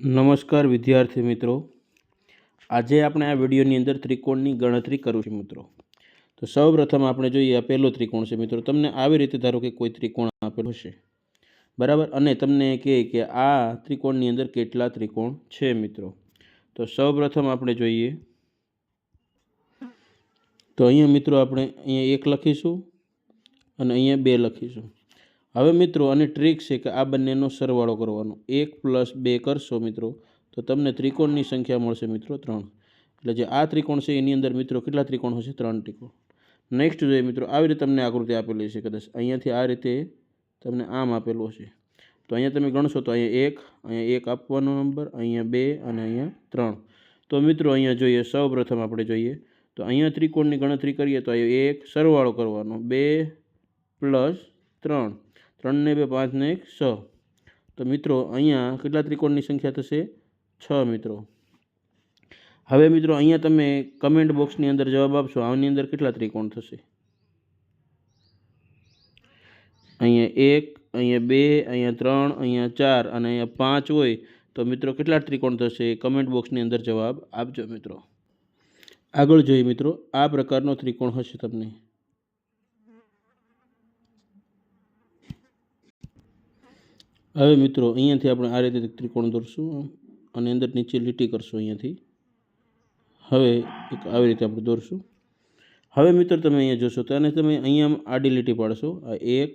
નમસ્કાર વિદ્યાર્થી મિત્રો. આજે આપણે આ વિડીયોની અંદર ત્રિકોણની ગણતરી કરું છું મિત્રો. તો સૌપ્રથમ આપણે જોઈએ આ પહેલો ત્રિકોણ છે મિત્રો. તમને આવી રીતે ધારો કે કોઈ ત્રિકોણ આપેલો હશે. બરાબર? અને તમને કહે કે આ ત્રિકોણની અંદર કેટલા ત્રિકોણ છે મિત્રો? તો સૌપ્રથમ આપણે જોઈએ. તો અહીંયા મિત્રો આપણે અહીંયા એક લખીશું અને અહીંયા બે લખીશું. હવે મિત્રો આની ટ્રીક છે કે આ બંનેનો સરવાળો કરવાનો. એક પ્લસ બે કરશો મિત્રો, તો તમને ત્રિકોણની સંખ્યા મળશે મિત્રો ત્રણ. એટલે જે આ ત્રિકોણ છે, એની અંદર મિત્રો કેટલા ત્રિકોણ હશે? ત્રણ ત્રિકોણ. નેક્સ્ટ જોઈએ મિત્રો, આવી રીતે તમને આકૃતિ આપેલી છે કદાચ. અહીંયાથી આ રીતે તમને આમ આપેલું હશે તો અહીંયા તમે ગણશો તો અહીંયા એક અહીંયા એક આપવાનો નંબર અહીંયા બે અને અહીંયા ત્રણ. તો મિત્રો અહીંયા જોઈએ સૌ આપણે જોઈએ. તો અહીંયા ત્રિકોણની ગણતરી કરીએ તો અહીંયા એક સરવાળો કરવાનો, બે પ્લસ ત્રણ. ત્રણને બે પાંચને એક છ. તો મિત્રો, અહીંયા કેટલા ત્રિકોણની સંખ્યા થશે? છ મિત્રો. હવે મિત્રો, અહીંયા તમે કમેન્ટ બોક્સની અંદર જવાબ આપશો. આની અંદર કેટલા ત્રિકોણ થશે? અહીંયા એક, અહીંયા બે, અહીંયા ત્રણ, અહીંયા ચાર અને અહીંયા પાંચ હોય તો મિત્રો, કેટલા ત્રિકોણ થશે? કમેન્ટ બોક્સની અંદર જવાબ આપજો મિત્રો. આગળ જોઈએ મિત્રો, આ પ્રકારનો ત્રિકોણ હશે તમને. હવે મિત્રો, અહીંયાથી આપણે આ રીતે ત્રિકોણ દોરશું અને અંદર નીચે લીટી કરશું અહીંયાથી. હવે એક આવી રીતે આપણે દોરશું. હવે મિત્રો તમે અહીંયા જોશો તો અને તમે અહીંયા આડી લીટી પાડશો, આ એક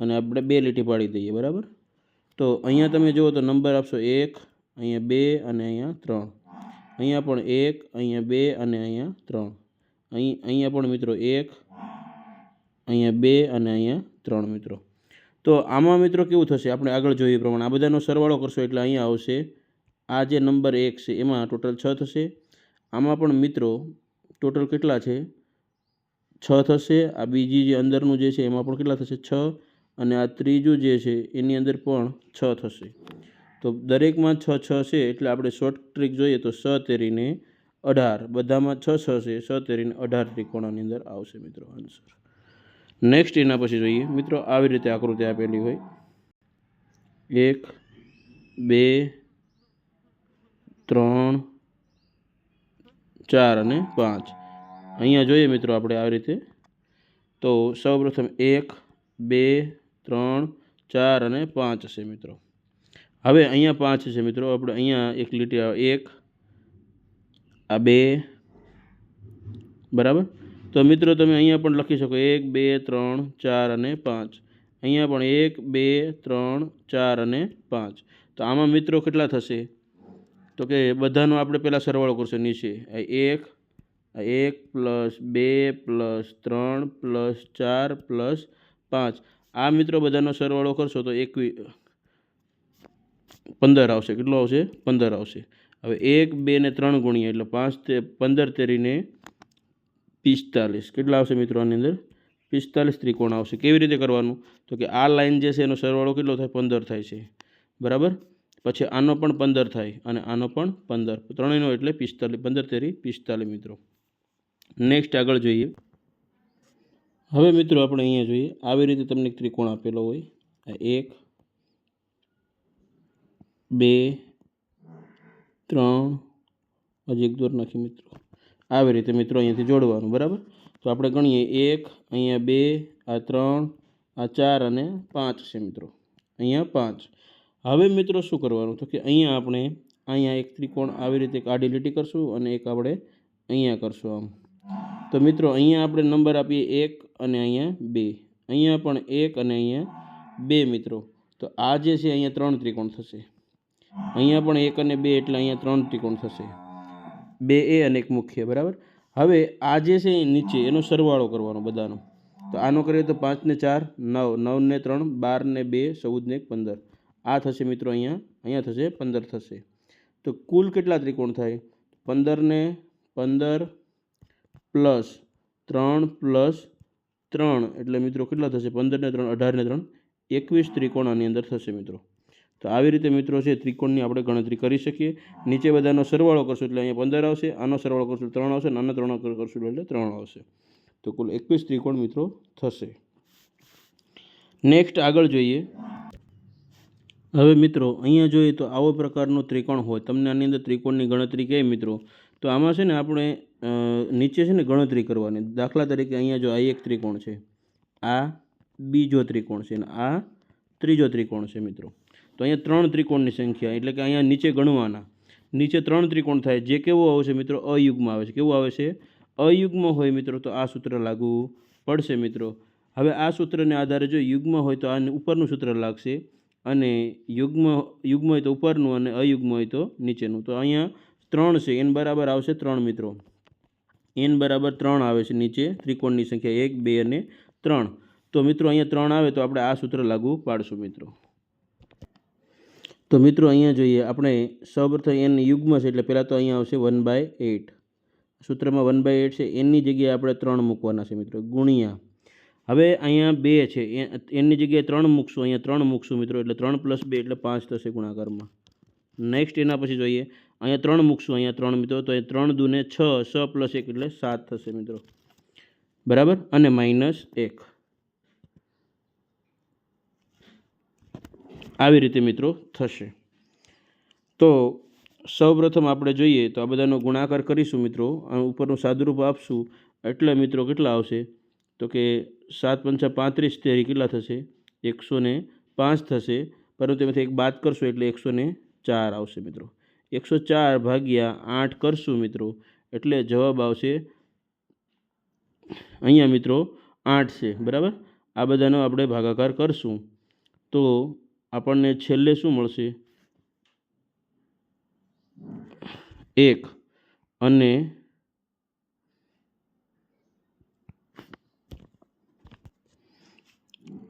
અને આપણે બે લીટી પાડી દઈએ, બરાબર? તો અહીંયા તમે જુઓ તો નંબર આપશો એક, અહીંયા બે અને અહીંયા ત્રણ. અહીંયા પણ એક, અહીંયા બે અને અહીંયા ત્રણ. અહીં, અહીંયા પણ મિત્રો એક, અહીંયા બે અને અહીંયા ત્રણ મિત્રો. તો આમાં મિત્રો કેવું થશે? આપણે આગળ જોઈએ એ પ્રમાણે. આ બધાનો સરવાળો કરશો એટલે અહીંયા આવશે. આ જે નંબર એક છે, એમાં ટોટલ છ થશે. આમાં પણ મિત્રો ટોટલ કેટલા છે? છ થશે. આ બીજી જે અંદરનું જે છે, એમાં પણ કેટલા થશે? છ. અને આ ત્રીજું જે છે, એની અંદર પણ છ થશે. તો દરેકમાં છ છ છે એટલે આપણે શોર્ટ ટ્રીક જોઈએ તો સ તેરીને અઢાર. બધામાં છ છ છે. સ તેરીને અઢાર ત્રિકોણની અંદર આવશે મિત્રો આન્સર નેક્સ્ટ એના પછી જોઈએ. મિત્રો, આવી રીતે આકૃતિ આપેલી હોય. એક, બે, ત્રણ, ચાર અને પાંચ. અહીંયા જોઈએ મિત્રો આપણે આવી રીતે. તો સૌપ્રથમ એક, બે, ત્રણ, ચાર અને પાંચ છે મિત્રો. હવે અહીંયા પાંચ છે મિત્રો. આપણે અહીંયા એક લીટી આવે. એક, આ બે, બરાબર? તો મિત્રો તમે અહીંયા પણ લખી શકો એક, બે, ત્રણ, ચાર અને પાંચ. અહીંયા પણ એક, બે, ત્રણ, ચાર અને પાંચ. તો આમાં મિત્રો કેટલા થશે? તો કે બધાનો આપણે પહેલાં સરવાળો કરશું નીચે. એક એક પ્લસ બે પ્લસ ત્રણ પ્લસ ચાર પ્લસ પાંચ. આ મિત્રો બધાનો સરવાળો કરશો તો એકવી, પંદર આવશે. કેટલો આવશે? પંદર આવશે. હવે એક, બે ને ત્રણ ગુણ્યા એટલે પાંચ તે પંદર તેરીને પિસ્તાલીસ. કેટલા આવશે મિત્રો આની અંદર? પિસ્તાલીસ ત્રિકોણ આવશે. કેવી રીતે કરવાનું? તો કે આ લાઇન જે છે એનો સરવાળો કેટલો થાય? પંદર થાય છે. બરાબર? પછી આનો પણ પંદર થાય અને આનો પણ પંદર. ત્રણેયનો એટલે પિસ્તાલીસ. પંદર તેરી પિસ્તાલીસ મિત્રો. નેક્સ્ટ આગળ જોઈએ. હવે મિત્રો આપણે અહીંયા જોઈએ. આવી રીતે તમને ત્રિકોણ આપેલો હોય. એક, બે, ત્રણ. હજી એક દોર નાખી મિત્રો. આવી રીતે મિત્રો અહીંયાથી જોડવાનું, બરાબર? તો આપણે ગણીએ એક, અહીંયા બે, આ ત્રણ, આ ચાર અને પાંચ છે મિત્રો. અહીંયા પાંચ. હવે મિત્રો શું કરવાનું? તો કે અહીંયા આપણે, અહીંયા એક ત્રિકોણ આવી રીતે એક આડી લીટી કરશું અને એક આપણે અહીંયા કરશું આમ. તો મિત્રો અહીંયા આપણે નંબર આપીએ એક અને અહીંયા બે. અહીંયા પણ એક અને અહીંયા બે મિત્રો. તો આ જે છે, અહીંયા ત્રણ ત્રિકોણ થશે. અહીંયા પણ એક અને બે એટલે અહીંયા ત્રણ ત્રિકોણ થશે. બે એ અને એક મુખ્ય, બરાબર? હવે આ જે છે એ નીચે, એનો સરવાળો કરવાનો બધાનો. તો આનો કરીએ તો પાંચને ચાર, નવ નવને ત્રણ બારને બે ચૌદને એક, પંદર. આ થશે મિત્રો અહીંયા અહીંયા થશે, પંદર થશે. તો કુલ કેટલા ત્રિકોણ થાય? પંદરને પંદર પ્લસ ત્રણ પ્લસ ત્રણ, એટલે મિત્રો કેટલા થશે? પંદરને ત્રણ અઢારને ત્રણ. એકવીસ ત્રિકોણ આની અંદર થશે મિત્રો. તો આવી રીતે મિત્રો છે, ત્રિકોણની આપણે ગણતરી કરી શકીએ. નીચે બધાનો સરવાળો કરશું એટલે અહીંયા પંદર આવશે, આનો સરવાળો કરશું ત્રણ આવશે, અને ત્રણ કરશું એટલે ત્રણ આવશે. તો કુલ એકવીસ ત્રિકોણ મિત્રો થશે. નેક્સ્ટ આગળ જોઈએ. હવે મિત્રો, અહીંયા જોઈએ તો આવો પ્રકારનો ત્રિકોણ હોય. તમને આની અંદર ત્રિકોણની ગણતરી કહે મિત્રો? તો આમાં છે ને આપણે નીચે છે ને ગણતરી કરવાની. દાખલા તરીકે અહીંયા જો આ એક ત્રિકોણ છે, આ બીજો ત્રિકોણ છે, અને આ ત્રીજો ત્રિકોણ છે મિત્રો. તો અહીંયા ત્રણ ત્રિકોણની સંખ્યા, એટલે કે અહીંયા નીચે ગણવાના. નીચે ત્રણ ત્રિકોણ થાય, જે કેવો આવે છે મિત્રો? અયુગમાં આવે છે. કેવું આવે છે? અયુગ્મ હોય મિત્રો, તો આ સૂત્ર લાગુ પડશે મિત્રો. હવે આ સૂત્રને આધારે જો યુગ્મ હોય તો આ ઉપરનું સૂત્ર લાગશે અને યુગ્મ યુગ્મ હોય તો ઉપરનું અને અયુગ્મ હોય તો નીચેનું. તો અહીંયા ત્રણ છે, એન બરાબર આવશે ત્રણ મિત્રો. એન બરાબર ત્રણ આવે છે નીચે, ત્રિકોણની સંખ્યા એક, બે અને ત્રણ. તો મિત્રો અહીંયા ત્રણ આવે તો આપણે આ સૂત્ર લાગુ પાડશું મિત્રો. તો મિત્રો અહીંયા જોઈએ, આપણે સૌપ્રથમ એન યુગ્મ છે એટલે પહેલાં તો અહીંયા આવશે વન બાય એટ સૂત્રમાં વન બાય એટ છે એનની જગ્યાએ આપણે ત્રણ મૂકવાના છે મિત્રો, ગુણ્યા. હવે અહીંયા બે છે એનની એની જગ્યાએ ત્રણ મૂકશું, અહીંયા ત્રણ મૂકશું મિત્રો, એટલે ત્રણ પ્લસ બે એટલે પાંચ થશે ગુણાકારમાં. નેક્સ્ટ એના પછી જોઈએ, અહીંયા ત્રણ મૂકશું, અહીંયા ત્રણ મિત્રો, તો એ ત્રણ દૂને છ છ પ્લસ એક એટલે સાત થશે મિત્રો. બરાબર? અને માઇનસ એક. આવી રીતે મિત્રો થશે. તો સૌપ્રથમ આપણે જોઈએ તો આ બધાનો ગુણાકાર કરીશું મિત્રો. ઉપરનું સાદુરૂપ આપશું. એટલે મિત્રો કેટલા આવશે? તો કે સાત પંચા પાંત્રીસ તેરી કેટલા થશે? એકસો ને પાંચ થશે. પરંતુ એમાંથી એક બાદ કરશો એટલે એકસો ને ચાર આવશે મિત્રો. એકસો ચાર ભાગ્યા આઠ કરશું મિત્રો. એટલે જવાબ આવશે અહીંયા મિત્રો આઠ છે. બરાબર? આ બધાનો આપણે ભાગાકાર કરશું. તો આપણને છેલ્લે શું મળશે? એક. અને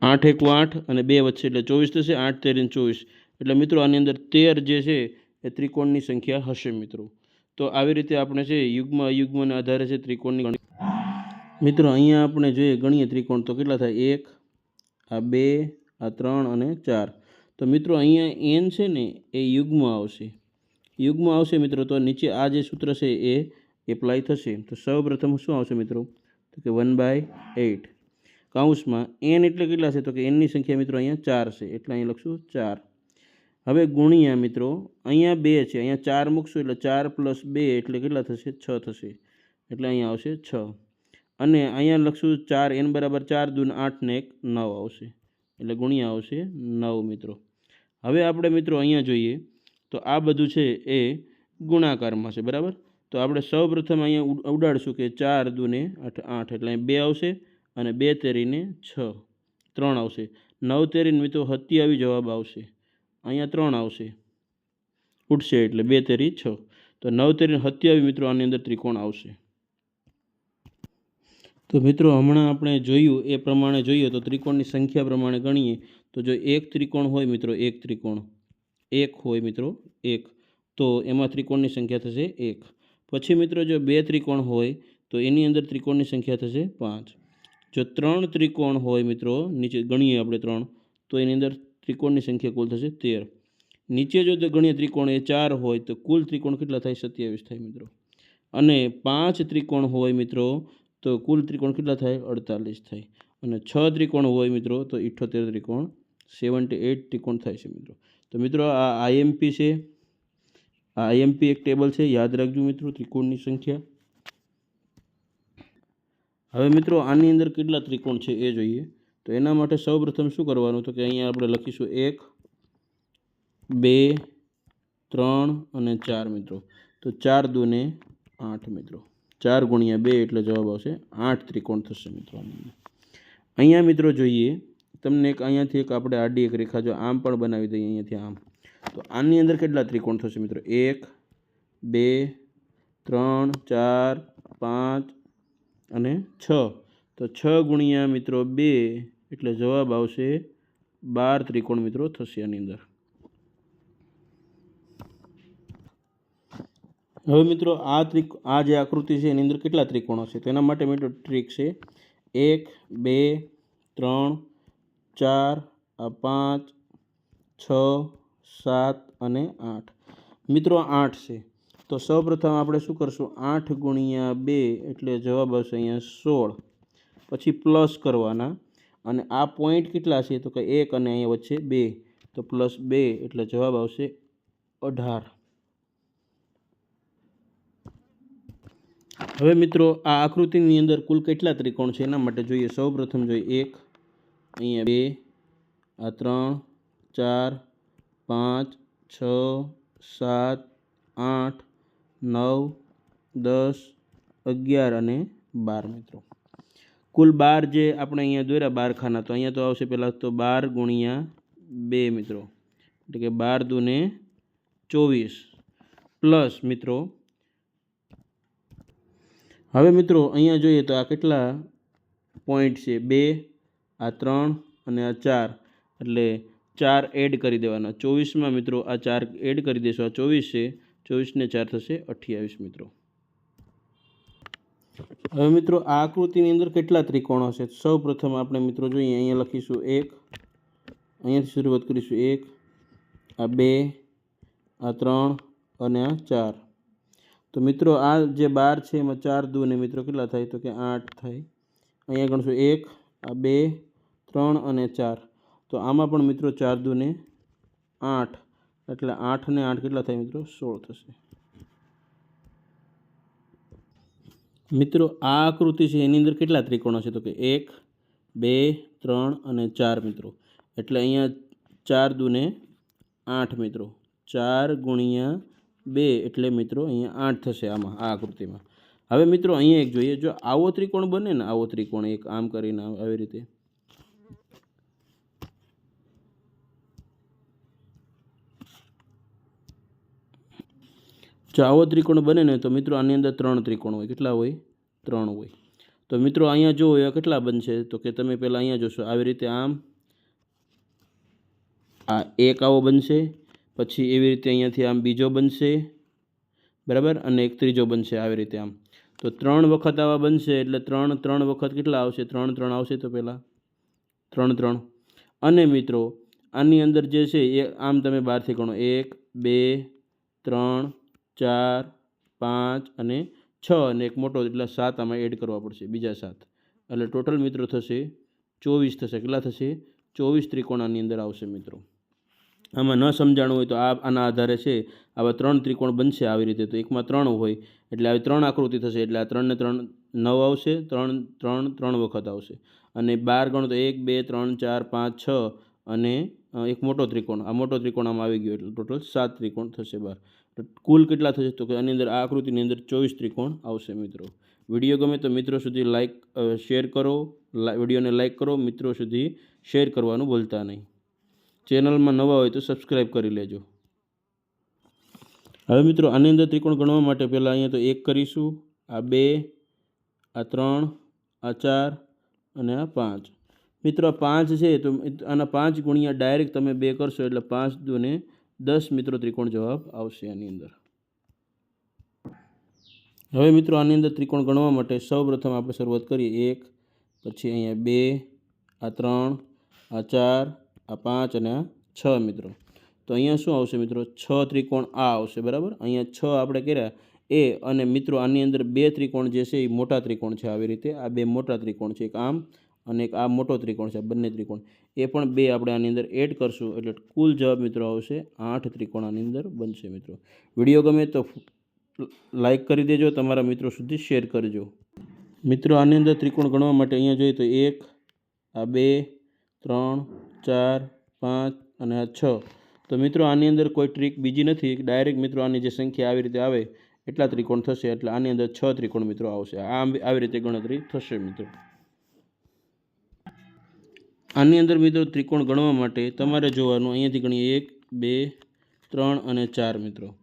આઠ એકુ આઠ અને બે વચ્ચે, એટલે ચોવીસ થશે, આઠ તેર ચોવીસ. એટલે મિત્રો, આની અંદર તેર જે છે, એ ત્રિકોણની સંખ્યા હશે મિત્રો. તો આવી રીતે આપણે છે, યુગ્મ, અયુગ્મને આધારે છે, ત્રિકોણની મિત્રો, અહીંયા આપણે જોઈએ ગણીએ ત્રિકોણ તો કેટલા થાય? એક, આ બે, આ ત્રણ અને ચાર. તો મિત્રો અહીંયા એન છે ને, એ યુગ્મ આવશે. યુગ્મ આવશે મિત્રો, તો નીચે આ જે સૂત્ર છે એ એપ્લાય થશે. તો સૌપ્રથમ શું આવશે મિત્રો? તો કે વન બાય એટ કાઉન્સમાં એન એટલે કેટલા છે? તો કે એનની સંખ્યા મિત્રો અહીંયા ચાર છે. એટલે અહીંયા લખશું ચાર. હવે ગુણ્યા મિત્રો, અહીંયા બે છે. અહીંયા ચાર મૂકશું એટલે ચાર પ્લસ બે એટલે કેટલા થશે? છ થશે. એટલે અહીંયા આવશે છ. અને અહીંયા લખશું ચાર એન બરાબર ચાર દૂન આઠ ને એક નવ આવશે. એટલે ગુણ્યા આવશે નવ મિત્રો. હવે આપણે મિત્રો અહીંયા જોઈએ, તો આ બધું છે એ ગુણાકારમાં છે, બરાબર? તો આપણે સૌપ્રથમ અહીંયા ઉડ- ઉડાડશું કે ચાર દૂને આઠ આઠ, એટલે બે આવશે અને બે તેરીને છ, ત્રણ આવશે. નવ તેરીને મિત્રો સત્યાવી જવાબ આવશે. અહીંયા ત્રણ આવશે. ઉઠશે એટલે બે તેરી છ. તો નવ તેરીને સત્યાવી મિત્રો આની અંદર ત્રિકોણ આવશે. તો મિત્રો હમણાં આપણે જોયું એ પ્રમાણે જોઈએ તો ત્રિકોણની સંખ્યા પ્રમાણે ગણીએ તો જો એક ત્રિકોણ હોય મિત્રો, એક ત્રિકોણ. એક હોય મિત્રો, એક. તો એમાં ત્રિકોણની સંખ્યા થશે એક. પછી મિત્રો જો બે ત્રિકોણ હોય, તો એની અંદર ત્રિકોણની સંખ્યા થશે પાંચ. જો ત્રણ ત્રિકોણ હોય મિત્રો, નીચે ગણીએ આપણે ત્રણ, તો એની અંદર ત્રિકોણની સંખ્યા કુલ થશે તેર. નીચે જો ગણીએ ત્રિકોણ એ ચાર હોય, તો કુલ ત્રિકોણ કેટલા થાય? સત્યાવીસ થાય મિત્રો. અને પાંચ ત્રિકોણ હોય મિત્રો, તો કુલ ત્રિકોણ કેટલા થાય? અડતાલીસ થાય. અને છ ત્રિકોણ હોય મિત્રો, તો ઇઠ્ઠોતેર ત્રિકોણ સેવન્ટી એટ ત્રિકોણ થાય છે મિત્રો. તો મિત્રો, આ આઈએમપી છે. આ આઈએમપી એક ટેબલ છે. યાદ રાખજો મિત્રો, ત્રિકોણની સંખ્યા. હવે મિત્રો, આની અંદર કેટલા ત્રિકોણ છે એ જોઈએ. તો એના માટે સૌપ્રથમ શું કરવાનું તો કે અહીંયા આપણે લખીશું એક, બે, ત્રણ અને ચાર મિત્રો. તો ચાર દુને આઠ મિત્રો. ચાર ગુણ્યા બે એટલે જવાબ આવશે આઠ ત્રિકોણ થશે મિત્રો અહીંયા મિત્રો જોઈએ તમને એક અહીંયાથી એક આપણે આડી એક રેખા, જો આમ પણ બનાવી દઈએ અહીંયાથી આમ. તો આની અંદર કેટલા ત્રિકોણ થશે મિત્રો? એક, બે, ત્રણ, ચાર, પાંચ અને છ. તો છ ગુણ્યા મિત્રો બે, એટલે જવાબ આવશે બાર ત્રિકોણ મિત્રો થશે આની અંદર. હવે મિત્રો આ ત્રિક આ જે આકૃતિ છે એની અંદર કેટલા ત્રિકોણો છે? તેના માટે મિત્રો ટ્રીક છે. એક, બે, ત્રણ ચાર, આ પાંચ, છ, સાત અને આઠ. મિત્રો, આઠ છે. તો સૌપ્રથમ આપણે શું કરશું? આઠ ગુણ્યા બે એટલે જવાબ આવશે અહીંયા સોળ. પછી પ્લસ કરવાના. અને આ પોઈન્ટ કેટલા છે? તો કે એક અને અહીંયા વચ્ચે બે. તો પ્લસ બે એટલે જવાબ આવશે અઢાર. હવે મિત્રો, આ આકૃતિની અંદર કુલ કેટલા ત્રિકોણ છે? એના માટે જોઈએ. સૌ પ્રથમ જોઈએ એક અહીંયા બે, આ ત્રણ, ચાર, પાંચ, છ, સાત, આઠ, નવ, દસ, અગિયાર અને બાર મિત્રો. કુલ બાર જે આપણે અહીંયા દોર્યા બાર ખાના તો અહીંયા તો આવશે પહેલાં તો બાર ગુણ્યા બે મિત્રો. એટલે કે બાર દુને ચોવીસ. પ્લસ મિત્રો, હવે મિત્રો અહીંયા જોઈએ તો આ કેટલા પોઈન્ટ છે? બે આ ત્રણ અને આ ચાર. એટલે ચાર એડ કરી દેવાના. ચોવીસમાં મિત્રો આ ચાર એડ કરી દેશો. આ ચોવીસ છે. ચોવીસને ચાર થશે અઠ્યાવીસ મિત્રો. હવે મિત્રો આ આકૃતિની અંદર કેટલા ત્રિકોણો છે? સૌ પ્રથમ આપણે મિત્રો જોઈએ, અહીંયા લખીશું એક, અહીંયાથી શરૂઆત કરીશું એક, આ બે, આ ત્રણ અને આ ચાર. તો મિત્રો આ જે બાર છે, એમાં ચાર દુ ને મિત્રો કેટલા થાય? તો કે આઠ થાય. અહીંયા ગણશું એક, આ બે ત્રણ અને ચાર. તો આમાં પણ મિત્રો ચાર દુને આઠ. એટલે આઠ ને આઠ કેટલા થાય મિત્રો? સોળ થશે. મિત્રો, આ આકૃતિ છે એની અંદર કેટલા ત્રિકોણો છે? તો કે એક, બે, ત્રણ અને ચાર મિત્રો. એટલે અહીંયા ચાર દુને આઠ મિત્રો. ચાર ગુણ્યા બે એટલે મિત્રો અહીંયા આઠ થશે આમાં, આ આકૃતિમાં. હવે મિત્રો, અહીંયા એક જોઈએ. જો આવો ત્રિકોણ બને ને, આવો ત્રિકોણ એક, આમ કરીને, આવી રીતે. જો આવો ત્રિકોણ બને ને તો મિત્રો આની અંદર ત્રણ ત્રિકોણ હોય. કેટલા હોય? ત્રણ હોય. તો મિત્રો અહીંયા જો એ કેટલા બનશે? તો કે તમે પહેલાં અહીંયા જોશો. આવી રીતે આમ, આ એક આવો બનશે, પછી એવી રીતે અહીંયાથી આમ બીજો બનશે, બરાબર? અને એક ત્રીજો બનશે આવી રીતે આમ. તો ત્રણ વખત આવા બનશે એટલે ત્રણ ત્રણ વખત કેટલા આવશે? ત્રણ ત્રણ આવશે તો પહેલાં? ત્રણ ત્રણ. અને મિત્રો, આની અંદર જે છે એ આમ તમે બહારથી ગણો. એક, બે, ત્રણ ચાર, પાંચ અને છ અને એક મોટો એટલે સાત આમાં એડ કરવા પડશે બીજા સાત. એટલે ટોટલ મિત્રો થશે ચોવીસ થશે. કેટલા થશે? ચોવીસ ત્રિકોણાની અંદર આવશે મિત્રો. આમાં ન સમજાણું હોય તો આ આના આધારે છે, આવા ત્રણ ત્રિકોણ બનશે આવી રીતે. તો એકમાં ત્રણ હોય, એટલે આવી ત્રણ આકૃતિ થશે. એટલે આ ત્રણને ત્રણ નવ આવશે, ત્રણ ત્રણ ત્રણ વખત આવશે. અને બાર ગણો તો એક, બે, ત્રણ, ચાર, પાંચ, છ અને એક મોટો ત્રિકોણ. આ મોટો ત્રિકોણ આમાં આવી ગયો. એટલે ટોટલ સાત ત્રિકોણ થશે બાર. તો કુલ કેટલા થશે? તો કે આની અંદર આ આકૃતિની અંદર ચોવીસ ત્રિકોણ આવશે મિત્રો. વીડિયો ગમે તો મિત્રો સુધી લાઈક શેર કરો વિડીયોને લાઈક કરો, મિત્રો સુધી શેર કરવાનું ભૂલતા નહીં. ચેનલમાં નવા હોય તો સબસ્ક્રાઈબ કરી લેજો. હવે મિત્રો આની અંદર ત્રિકોણ ગણવા માટે પહેલાં અહીંયા તો એક કરીશું. આ બે, આ ત્રણ, આ ચાર અને આ પાંચ. મિત્રો પાંચ છે તો આના પાંચ ગુણ્યા ડાયરેક્ટ તમે બે કરશો એટલે પાંચ દુને દસ મિત્રો ત્રિકોણ જવાબ આવશે આની અંદર. હવે મિત્રો આની અંદર ત્રિકોણ ગણવા માટે સૌ પ્રથમ આપણે શરૂઆત કરીએ. એક, પછી અહીંયા બે, આ ત્રણ, આ ચાર, આ પાંચ અને આ છ મિત્રો. તો અહીંયા શું આવશે મિત્રો? છ ત્રિકોણ આ આવશે, બરાબર? અહીંયા છ આપણે કર્યા. એ અને મિત્રો આની અંદર બે ત્રિકોણ જે છે એ મોટા ત્રિકોણ છે આવી રીતે. આ બે મોટા ત્રિકોણ છે એક આમ અને એક આ મોટો ત્રિકોણ છે બંને ત્રિકોણ. એ પણ બે આપણે આની અંદર એડ કરશું. એટલે કુલ જવાબ મિત્રો આવશે આઠ ત્રિકોણ આની અંદર બનશે મિત્રો. વીડિયો ગમે તો લાઇક કરી દેજો, તમારા મિત્રો સુધી શેર કરજો. મિત્રો, આની અંદર ત્રિકોણ ગણવા માટે અહીંયા જોઈએ તો એક, આ બે, ત્રણ, ચાર, પાંચ અને આ છ. તો મિત્રો, આની અંદર કોઈ ટ્રીક બીજી નથી. ડાયરેક્ટ મિત્રો, આની જે સંખ્યા આવી રીતે આવે, એટલા ત્રિકોણ થશે. એટલે આની અંદર છ ત્રિકોણ મિત્રો આવશે. આ આવી રીતે ગણતરી થશે મિત્રો. આની અંદર મિત્રો ત્રિકોણ ગણવા માટે તમારે જોવાનું, અહીંયાથી ગણીએ એક, બે, ત્રણ અને ચાર મિત્રો.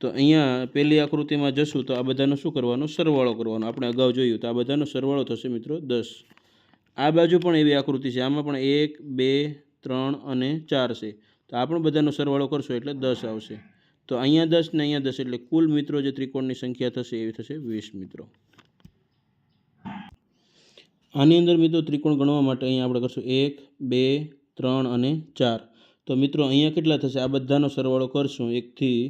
તો અહીંયા પહેલી આકૃતિમાં જશું તો આ બધાનો શું કરવાનો? સરવાળો કરવાનો. આપણે અગાઉ જોયું તો આ બધાનો સરવાળો થશે મિત્રો દસ. આ બાજુ પણ એવી આકૃતિ છે. આમાં પણ એક, બે, ત્રણ અને ચાર છે. તો આ પણ બધાનો સરવાળો કરશો એટલે દસ આવશે. તો અહીંયા દસ ને અહીંયા દસ એટલે કુલ મિત્રો જે ત્રિકોણની સંખ્યા થશે એવી થશે વીસ મિત્રો. આની અંદર મિત્રો ત્રિકોણ ગણવા માટે અહીંયા આપણે કરશું એક, બે, ત્રણ અને ચાર. તો મિત્રો અહીંયા કેટલા થશે? આ બધાનો સરવાળો કરશું એકથી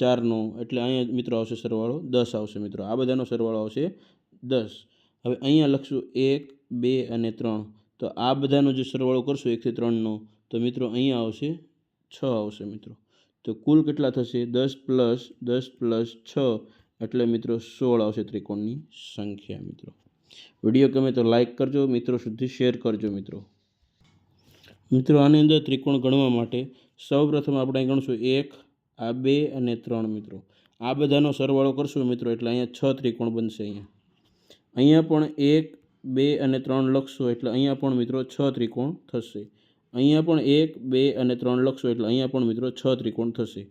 ચારનો. એટલે અહીંયા મિત્રો આવશે સરવાળો દસ આવશે મિત્રો. આ બધાનો સરવાળો આવશે દસ. હવે અહીંયા લખશું એક, બે અને ત્રણ. તો આ બધાનો જે સરવાળો કરશું એકથી ત્રણનો, તો મિત્રો અહીંયા આવશે છ આવશે મિત્રો. તો કુલ કેટલા થશે? દસ પ્લસ દસ પ્લસ છ. એટલે મિત્રો સોળ આવશે ત્રિકોણની સંખ્યા મિત્રો. વીડિયો ગમે તો લાઇક કરજો, મિત્રો સુધી શેર કરજો, મિત્રો. મિત્રો, આની અંદર ત્રિકોણ ગણવા માટે સૌપ્રથમ આપણે ગણશું એક, આ બે અને ત્રણ, મિત્રો. આ બધાનો સરવાળો કરશું, મિત્રો, એટલે અહીંયા છ ત્રિકોણ બનશે અહીંયા. અહીંયા પણ એક, બે અને ત્રણ લખશો, એટલે અહીંયા પણ, મિત્રો, છ ત્રિકોણ થશે. અહીંયા પણ એક, બે અને ત્રણ લખશો, એટલે અહીંયા પણ, મિત્રો, છ ત્રિકોણ થશે.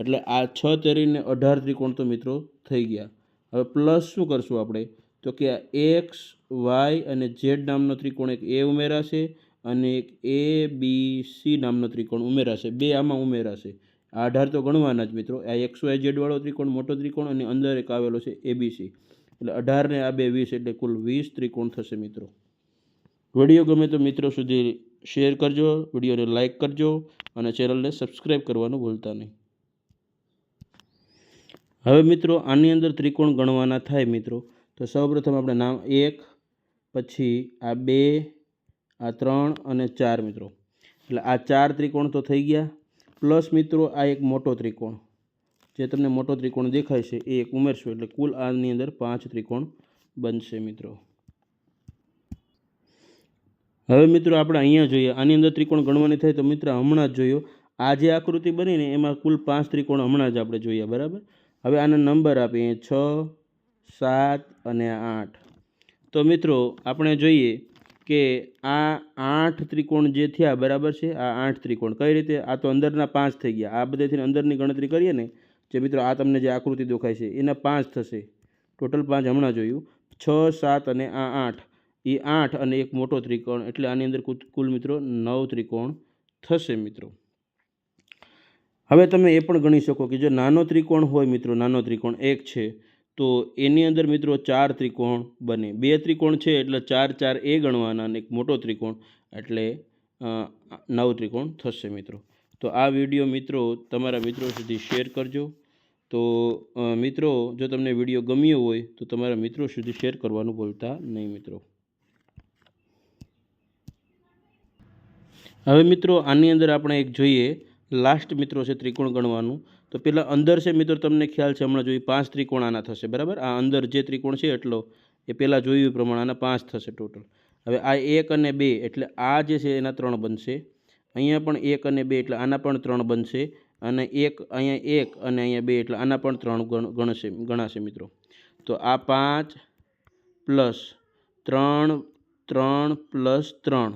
એટલે આ છ તેરીને અઢાર ત્રિકોણ તો, મિત્રો, થઈ ગયા. હવે પ્લસ શું કરશું આપણે? તો કે આ એક્સ, વાય અને ઝેડ નામનો ત્રિકોણ એક એ ઉમેરાશે અને એક એ, બી, સી નામનો ત્રિકોણ ઉમેરાશે. બે આમાં ઉમેરાશે. આ અઢાર તો ગણવાના જ મિત્રો. આ એક્સ, વાય, ઝેડ વાળો ત્રિકોણ મોટો ત્રિકોણ અને અંદર એક આવેલો છે એબીસી એટલે અઢારને આ બે વીસ એટલે કુલ વીસ ત્રિકોણ થશે મિત્રો. વીડિયો ગમે તો મિત્રો સુધી શેર કરજો, વિડીયોને લાઇક કરજો અને ચેનલને સબસ્ક્રાઈબ કરવાનું ભૂલતા નહીં. હવે મિત્રો આની અંદર ત્રિકોણ ગણવાના થાય મિત્રો. તો સૌપ્રથમ આપણે નામ એક, પછી આ બે, આ ત્રણ અને ચાર મિત્રો. એટલે આ ચાર ત્રિકોણ તો થઈ ગયા. પ્લસ મિત્રો આ એક મોટો ત્રિકોણ. જે તમને મોટો ત્રિકોણ દેખાય છે એ એક ઉમેરશો. એટલે કુલ આની અંદર પાંચ ત્રિકોણ બનશે મિત્રો. હવે મિત્રો આપણે અહીંયા જોઈએ. આની અંદર ત્રિકોણ ગણવાની થાય તો મિત્ર હમણાં જ જોયો. આ જે આકૃતિ બની ને એમાં કુલ પાંચ ત્રિકોણ હમણાં જ આપણે જોઈએ બરાબર? હવે આના નંબર આપીએ. છ, સાત અને આઠ. તો મિત્રો, આપણે જોઈએ કે આ આઠ ત્રિકોણ જે થયા, બરાબર છે? આ આઠ ત્રિકોણ. કઈ રીતે? આ તો અંદરના પાંચ થઈ ગયા. આ બધેથી અંદરની ગણતરી કરીએ ને, જે મિત્રો આ તમને જે આકૃતિ દેખાય છે, એના પાંચ થશે. ટોટલ પાંચ હમણાં જોયું. છ, સાત અને આ આઠ. એ આઠ અને એક મોટો ત્રિકોણ, એટલે આની અંદર કુલ મિત્રો નવ ત્રિકોણ થશે મિત્રો. હવે તમે એ પણ ગણી શકો કે જો નાનો ત્રિકોણ હોય મિત્રો, નાનો ત્રિકોણ, એક છે. તો એની અંદર મિત્રો ચાર ત્રિકોણ બને. બે ત્રિકોણ છે એટલે ચાર ચાર એ ગણવાના અને એક મોટો ત્રિકોણ એટલે નવ ત્રિકોણ થશે મિત્રો. તો આ વીડિયો મિત્રો તમારા મિત્રો સુધી શેર કરજો. તો મિત્રો, જો તમને વીડિયો ગમ્યો હોય તો તમારા મિત્રો સુધી શેર કરવાનું ભૂલતા નહીં મિત્રો. હવે મિત્રો આની અંદર આપણે એક જોઈએ. લાસ્ટ મિત્રો છે ત્રિકોણ ગણવાનું. તો પહેલાં અંદર છે મિત્રો, તમને ખ્યાલ છે, હમણાં જોયું પાંચ ત્રિકોણ આના થશે, બરાબર? આ અંદર જે ત્રિકોણ છે એટલો, એ પહેલાં જોયું પ્રમાણે આના પાંચ થશે ટોટલ હવે આ એક અને બે, એટલે આ જે છે એના ત્રણ બનશે. અહીંયા પણ એક અને બે, એટલે આના પણ ત્રણ બનશે. અને એક, અહીંયા એક અને અહીંયા બે, એટલે આના પણ ત્રણ ગણ, ગણશે, ગણાશે મિત્રો. તો આ પાંચ પ્લસ ત્રણ ત્રણ પ્લસ ત્રણ.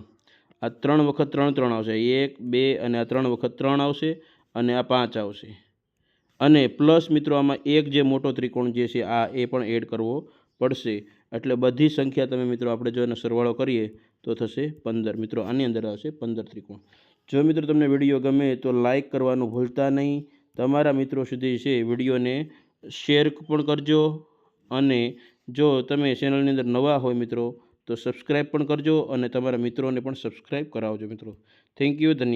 આ ત્રણ વખત ત્રણ ત્રણ આવશે. એક, બે, અને આ ત્રણ વખત ત્રણ આવશે અને આ પાંચ આવશે. અને પ્લસ મિત્રો આમાં એક જે મોટો ત્રિકોણ જે છે, આ એ પણ એડ કરવો પડશે. એટલે બધી સંખ્યા તમે મિત્રો આપણે જો એનો સરવાળો કરીએ, તો થશે પંદર. મિત્રો, આની અંદર આવશે પંદર ત્રિકોણ. જો મિત્રો તમને વીડિયો ગમે, તો લાઈક કરવાનું ભૂલતા નહીં. તમારા મિત્રો સુધી છે વિડીયોને શેર પણ કરજો. અને જો તમે ચેનલની અંદર નવા હોય મિત્રો, તો સબસ્ક્રાઈબ પણ કરજો અને તમારા મિત્રોને પણ સબસ્ક્રાઈબ કરાવજો મિત્રો. થેન્ક યુ ધન્યવાદ.